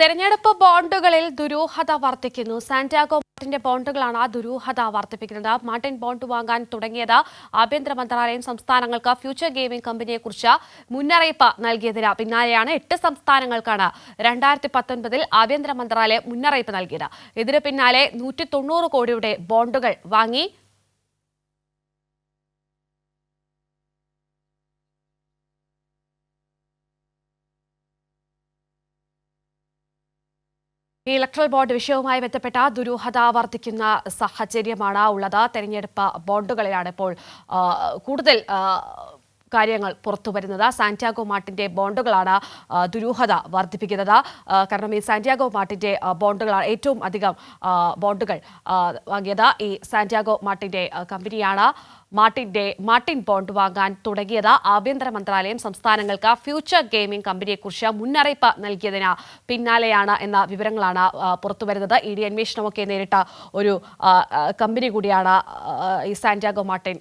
തെരഞ്ഞെടുപ്പ് ബോണ്ടുകളിൽ ദുരൂഹത വർദ്ധിക്കുന്നു. സാന്റാഗോ മാർട്ടിന്റെ ബോണ്ടുകളാണ് ആ ദുരൂഹത വർദ്ധിപ്പിക്കുന്നത്. മാർട്ടിൻ ബോണ്ട് വാങ്ങാൻ തുടങ്ങിയത് ആഭ്യന്തര മന്ത്രാലയം സംസ്ഥാനങ്ങൾക്ക് ഫ്യൂച്ചർ ഗെയിമിംഗ് കമ്പനിയെക്കുറിച്ച് മുന്നറിയിപ്പ് നൽകിയതിന് പിന്നാലെയാണ് എട്ട് സംസ്ഥാനങ്ങൾക്കാണ് രണ്ടായിരത്തി പത്തൊൻപതിൽ ആഭ്യന്തര മന്ത്രാലയം മുന്നറിയിപ്പ് നൽകിയത്. ഇതിന് പിന്നാലെ നൂറ്റി കോടിയുടെ ബോണ്ടുകൾ വാങ്ങി ഈ ഇലക്ട്രൽ ബോണ്ട് വിഷയവുമായി ബന്ധപ്പെട്ട ദുരൂഹത വർദ്ധിക്കുന്ന സാഹചര്യമാണ് ഉള്ളത്. തെരഞ്ഞെടുപ്പ് ബോണ്ടുകളിലാണ് ഇപ്പോൾ കൂടുതൽ കാര്യങ്ങൾ പുറത്തു വരുന്നത്. സാന്റിയാഗോ മാർട്ടിന്റെ ബോണ്ടുകളാണ് ദുരൂഹത വർദ്ധിപ്പിക്കുന്നത്. കാരണം ഈ സാന്റിയാഗോ മാർട്ടിന്റെ ബോണ്ടുകളാണ് ഏറ്റവും അധികം ബോണ്ടുകൾ വാങ്ങിയത്. ഈ സാന്റിയാഗോ മാർട്ടിന്റെ കമ്പനിയാണ് മാർട്ടിന്റെ മാർട്ടിൻ ബോണ്ട് വാങ്ങാൻ തുടങ്ങിയത്. ആഭ്യന്തര മന്ത്രാലയം സംസ്ഥാനങ്ങൾക്ക് ഫ്യൂച്ചർ ഗെയിമിംഗ് കമ്പനിയെക്കുറിച്ച് മുന്നറിയിപ്പ് നൽകിയതിന് പിന്നാലെയാണ് എന്ന വിവരങ്ങളാണ് പുറത്തുവരുന്നത് ഇ ഡി അന്വേഷണമൊക്കെ നേരിട്ട ഒരു കമ്പനി കൂടിയാണ് ഈ സാന്റിയാഗോ മാർട്ടിൻ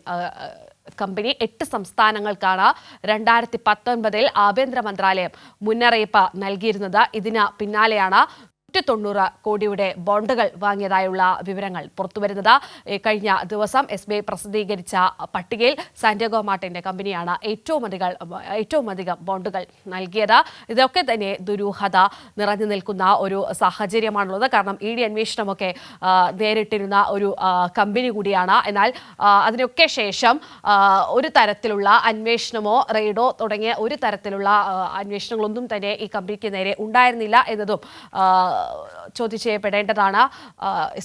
കമ്പനി എട്ട് സംസ്ഥാനങ്ങൾക്കാണ് രണ്ടായിരത്തി പത്തൊൻപതിൽ ആഭ്യന്തര മന്ത്രാലയം മുന്നറിയിപ്പ് നൽകിയിരുന്നത്. ഇതിന് പിന്നാലെയാണ് നൂറ്റി തൊണ്ണൂറ് കോടിയുടെ ബോണ്ടുകൾ വാങ്ങിയതായുള്ള വിവരങ്ങൾ പുറത്തുവരുന്നത്. കഴിഞ്ഞ ദിവസം എസ് ബി ഐ പ്രസിദ്ധീകരിച്ച പട്ടികയിൽ സാന്റിയാഗോ മാർട്ടിന്റെ കമ്പനിയാണ് ഏറ്റവും അധികം ഏറ്റവും അധികം ബോണ്ടുകൾ നൽകിയത്. ഇതൊക്കെ തന്നെ ദുരൂഹത നിറഞ്ഞു നിൽക്കുന്ന ഒരു സാഹചര്യമാണുള്ളത്. കാരണം ഇ ഡി അന്വേഷണമൊക്കെ നേരിട്ടിരുന്ന ഒരു കമ്പനി കൂടിയാണ്. എന്നാൽ അതിനൊക്കെ ശേഷം ഒരു തരത്തിലുള്ള അന്വേഷണമോ റെയ്ഡോ തുടങ്ങിയ ഒരു തരത്തിലുള്ള അന്വേഷണങ്ങളൊന്നും തന്നെ ഈ കമ്പനിക്ക് നേരെ ഉണ്ടായിരുന്നില്ല എന്നതും ചോദ്യം ചെയ്യപ്പെടേണ്ടതാണ്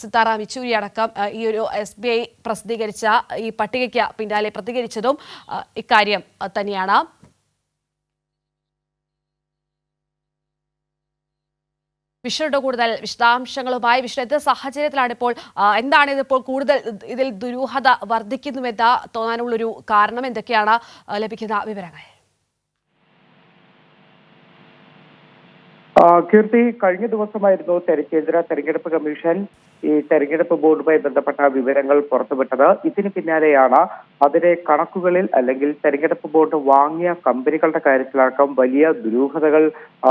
സിത്താറാം യെച്ചൂരി അടക്കം ഈ ഒരു എസ് ബി ഐ പ്രസിദ്ധീകരിച്ച ഈ പട്ടികയ്ക്ക് പിന്നാലെ പ്രതികരിച്ചതും ഇക്കാര്യം തന്നെയാണ്. വിഷ്ണുവിന്റെ കൂടുതൽ വിശദാംശങ്ങളുമായി വിഷ്ണു എന്ത് സാഹചര്യത്തിലാണ് ഇപ്പോൾ എന്താണ് ഇതിപ്പോൾ കൂടുതൽ ഇതിൽ ദുരൂഹത വർദ്ധിക്കുന്നുവെന്ന് തോന്നാനുള്ളൊരു കാരണം എന്തൊക്കെയാണ് ലഭിക്കുന്ന വിവരങ്ങൾ? കീർത്തി കഴിഞ്ഞ ദിവസമായിരുന്നു കേന്ദ്ര തെരഞ്ഞെടുപ്പ് കമ്മീഷൻ ഈ തെരഞ്ഞെടുപ്പ് ബോർഡുമായി ബന്ധപ്പെട്ട വിവരങ്ങൾ പുറത്തുവിട്ടത്. ഇതിന് പിന്നാലെയാണ് അതിലെ കണക്കുകളിൽ അല്ലെങ്കിൽ തെരഞ്ഞെടുപ്പ് ബോർഡ് വാങ്ങിയ കമ്പനികളുടെ കാര്യത്തിലടക്കം വലിയ ദുരൂഹതകൾ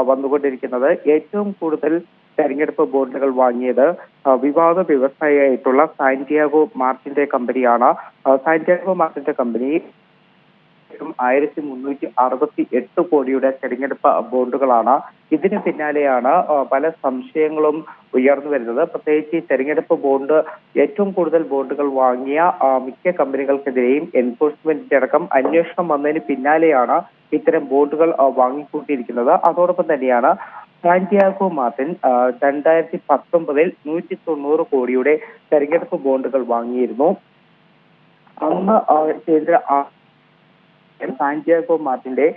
വന്നുകൊണ്ടിരിക്കുന്നത്. ഏറ്റവും കൂടുതൽ തെരഞ്ഞെടുപ്പ് ബോർഡുകൾ വാങ്ങിയത് വിവാദ വ്യവസായിയായിട്ടുള്ള സാന്റിയാഗോ മാർട്ടിന്റെ കമ്പനിയാണ്. സാന്റിയാഗോ മാർട്ടിന്റെ കമ്പനി ആയിരത്തി മുന്നൂറ്റി അറുപത്തി എട്ട് കോടിയുടെ തെരഞ്ഞെടുപ്പ് ബോണ്ടുകളാണ്. ഇതിന് പിന്നാലെയാണ് പല സംശയങ്ങളും ഉയർന്നു വരുന്നത്. പ്രത്യേകിച്ച് ഈ തെരഞ്ഞെടുപ്പ് ബോണ്ട് ഏറ്റവും കൂടുതൽ ബോണ്ടുകൾ വാങ്ങിയ മിക്ക കമ്പനികൾക്കെതിരെയും എൻഫോഴ്സ്മെന്റിന്റെ അടക്കം അന്വേഷണം വന്നതിന് പിന്നാലെയാണ് ഇത്തരം ബോണ്ടുകൾ വാങ്ങിക്കൂട്ടിയിരിക്കുന്നത്. അതോടൊപ്പം തന്നെയാണ് സാന്റിയാഗോ മാർട്ടിൻ രണ്ടായിരത്തി പത്തൊമ്പതിൽ നൂറ്റി തൊണ്ണൂറ് കോടിയുടെ തെരഞ്ഞെടുപ്പ് ബോണ്ടുകൾ വാങ്ങിയിരുന്നു. അന്ന് കേന്ദ്ര സാന്റിയാഗോ മാർട്ടിന്റെ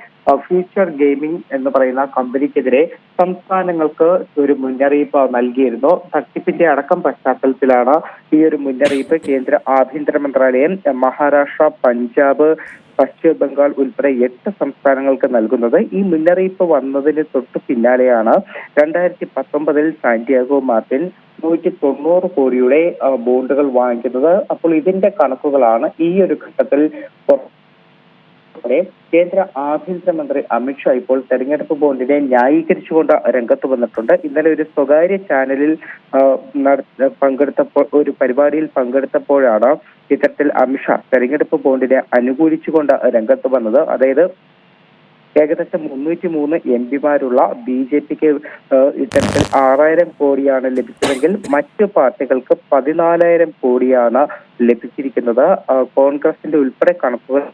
ഫ്യൂച്ചർ ഗെയിമിംഗ് എന്ന് പറയുന്ന കമ്പനിക്കെതിരെ സംസ്ഥാനങ്ങൾക്ക് ഒരു മുന്നറിയിപ്പ് നൽകിയിരുന്നു. തട്ടിപ്പിന്റെ അടക്കം പശ്ചാത്തലത്തിലാണ് ഈ ഒരു മുന്നറിയിപ്പ് കേന്ദ്ര ആഭ്യന്തര മന്ത്രാലയം മഹാരാഷ്ട്ര പഞ്ചാബ് പശ്ചിമ ബംഗാൾ ഉൾപ്പെടെ എട്ട് സംസ്ഥാനങ്ങൾക്ക് നൽകുന്നത്. ഈ മുന്നറിയിപ്പ് വന്നതിന് തൊട്ട് പിന്നാലെയാണ് രണ്ടായിരത്തി പത്തൊമ്പതിൽ സാന്റിയാഗോ മാർട്ടിൻ നൂറ്റി തൊണ്ണൂറ് കോടിയുടെ ബോണ്ടുകൾ വാങ്ങിക്കുന്നത്. അപ്പോൾ ഇതിന്റെ കണക്കുകളാണ് ഈ ഒരു ഘട്ടത്തിൽ ഉൾപ്പെടെ കേന്ദ്ര ആഭ്യന്തരമന്ത്രി അമിത്ഷാ ഇപ്പോൾ തെരഞ്ഞെടുപ്പ് ബോണ്ടിനെ ന്യായീകരിച്ചുകൊണ്ട് രംഗത്ത് വന്നിട്ടുണ്ട്. ഇന്നലെ ഒരു സ്വകാര്യ ചാനലിൽ പങ്കെടുത്തപ്പോൾ ഒരു പരിപാടിയിൽ പങ്കെടുത്തപ്പോഴാണ് ഇത്തരത്തിൽ അമിത്ഷാ തെരഞ്ഞെടുപ്പ് ബോണ്ടിനെ അനുകൂലിച്ചുകൊണ്ട് രംഗത്ത് വന്നത്. അതായത് ഏകദേശം മുന്നൂറ്റി മൂന്ന് എം പിമാരുള്ള ബി ജെ പിക്ക് ഇത്തരത്തിൽ ആറായിരം കോടിയാണ് ലഭിച്ചതെങ്കിൽ മറ്റ് പാർട്ടികൾക്ക് പതിനാലായിരം കോടിയാണ് ലഭിച്ചിരിക്കുന്നത്. കോൺഗ്രസിന്റെ ഉൾപ്പെടെ കണക്കുകൾ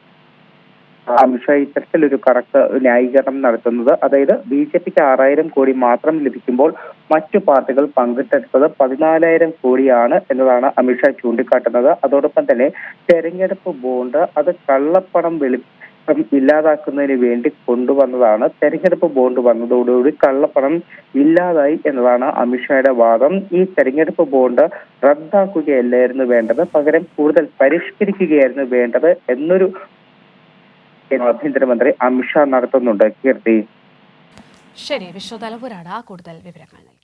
അമിത്ഷാ ഇത്തരത്തിലൊരു കണക്ക് ന്യായീകരണം നടത്തുന്നത്. അതായത് ബി ജെ പിക്ക് ആറായിരം കോടി മാത്രം ലഭിക്കുമ്പോൾ മറ്റു പാർട്ടികൾ പങ്കിട്ടെടുത്തത് പതിനാലായിരം കോടിയാണ് എന്നതാണ് അമിത്ഷാ ചൂണ്ടിക്കാട്ടുന്നത്. അതോടൊപ്പം തന്നെ തെരഞ്ഞെടുപ്പ് ബോണ്ട് അത് കള്ളപ്പണം വെളി ഇല്ലാതാക്കുന്നതിന് വേണ്ടി കൊണ്ടുവന്നതാണ്. തെരഞ്ഞെടുപ്പ് ബോണ്ട് വന്നതോടുകൂടി കള്ളപ്പണം ഇല്ലാതായി എന്നതാണ് അമിത്ഷായുടെ വാദം. ഈ തെരഞ്ഞെടുപ്പ് ബോണ്ട് റദ്ദാക്കുകയല്ലായിരുന്നു വേണ്ടത്. പകരം കൂടുതൽ പരിഷ്കരിക്കുകയായിരുന്നു വേണ്ടത് എന്നൊരു ആഭ്യന്തരമന്ത്രി അമിത്ഷാ നടത്തുന്നുണ്ട്. കീർത്തി. ശരി വിശ്വതലപുരാണ് കൂടുതൽ വിവരങ്ങൾ നൽകി.